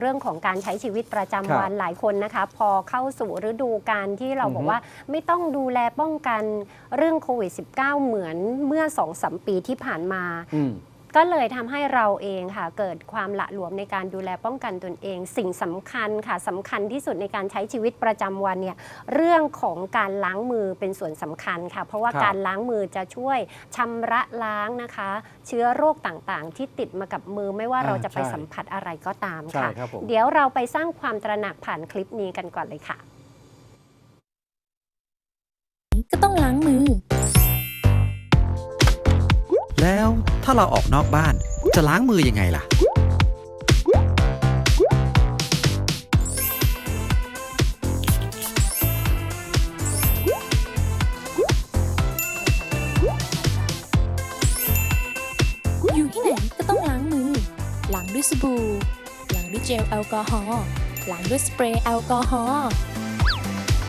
เรื่องของการใช้ชีวิตประจำวันครับหลายคนนะคะ พอเข้าสู่ฤดูการที่เราอือฮึบอกว่าไม่ต้องดูแลป้องกันเรื่องโควิด -19 เหมือนเมื่อ2อสปีที่ผ่านมาอืม ก็เลยทำให้เราเองค่ะเกิดความละหลวมในการดูแลป้องกันตนเอง สิ่งสำคัญค่ะสำคัญที่สุดในการใช้ชีวิตประจำวันเนี่ยเรื่องของการล้างมือเป็นส่วนสำคัญค่ะ เพราะว่าครับการล้างมือจะช่วยชำระล้างนะคะ เชื้อโรคต่างๆ ที่ติดมากับมือไม่ว่าอ่าเราจะไปใช่สัมผัสอะไรก็ตามใช่ค่ะครับผมเดี๋ยวเราไปสร้างความตระหนักผ่านคลิปนี้กันก่อนเลยค่ะ ก็ต้องล้างมือ แล้วถ้าเราออกนอกบ้านจะล้างมือยังไงล่ะ อยู่ที่ไหนก็ต้องล้างมือ ล้างด้วยสบู่ ล้างด้วยเจลแอลกอฮอล์ ล้างด้วยสเปรย์แอลกอฮอล์